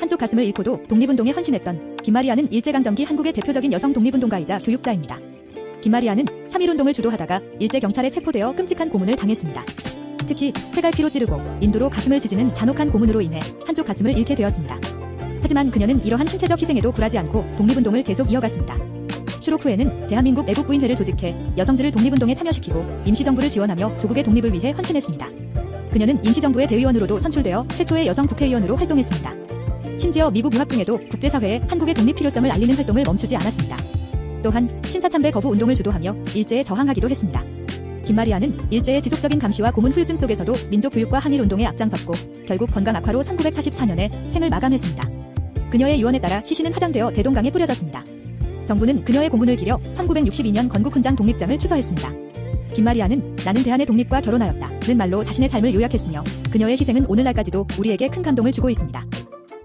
한쪽 가슴을 잃고도 독립운동에 헌신했던 김마리아는 일제강점기 한국의 대표적인 여성 독립운동가이자 교육자입니다. 김마리아는 3.1운동을 주도하다가 일제경찰에 체포되어 끔찍한 고문을 당했습니다. 특히 쇠갈피로 찌르고 인두로 가슴을 지지는 잔혹한 고문으로 인해 한쪽 가슴을 잃게 되었습니다. 하지만 그녀는 이러한 신체적 희생에도 굴하지 않고 독립운동을 계속 이어갔습니다. 추록 후에는 대한민국 애국부인회를 조직해 여성들을 독립운동에 참여시키고 임시정부를 지원하며 조국의 독립을 위해 헌신했습니다. 그녀는 임시정부의 대의원으로도 선출되어 최초의 여성 국회의원으로 활동했습니다. 심지어 미국 유학 중에도 국제사회에 한국의 독립 필요성을 알리는 활동을 멈추지 않았습니다. 또한 신사참배 거부 운동을 주도하며 일제에 저항하기도 했습니다. 김마리아는 일제의 지속적인 감시와 고문 후유증 속에서도 민족 교육과 항일 운동에 앞장섰고 결국 건강 악화로 1944년에 생을 마감했습니다. 그녀의 유언에 따라 시신은 화장되어 대동강에 뿌려졌습니다. 정부는 그녀의 고문을 기려 1962년 건국훈장 독립장을 추서했습니다. 김마리아는 나는 대한의 독립과 결혼하였다. 는 말로 자신의 삶을 요약했으며 그녀의 희생은 오늘날까지도 우리에게 큰 감동을 주고 있습니다.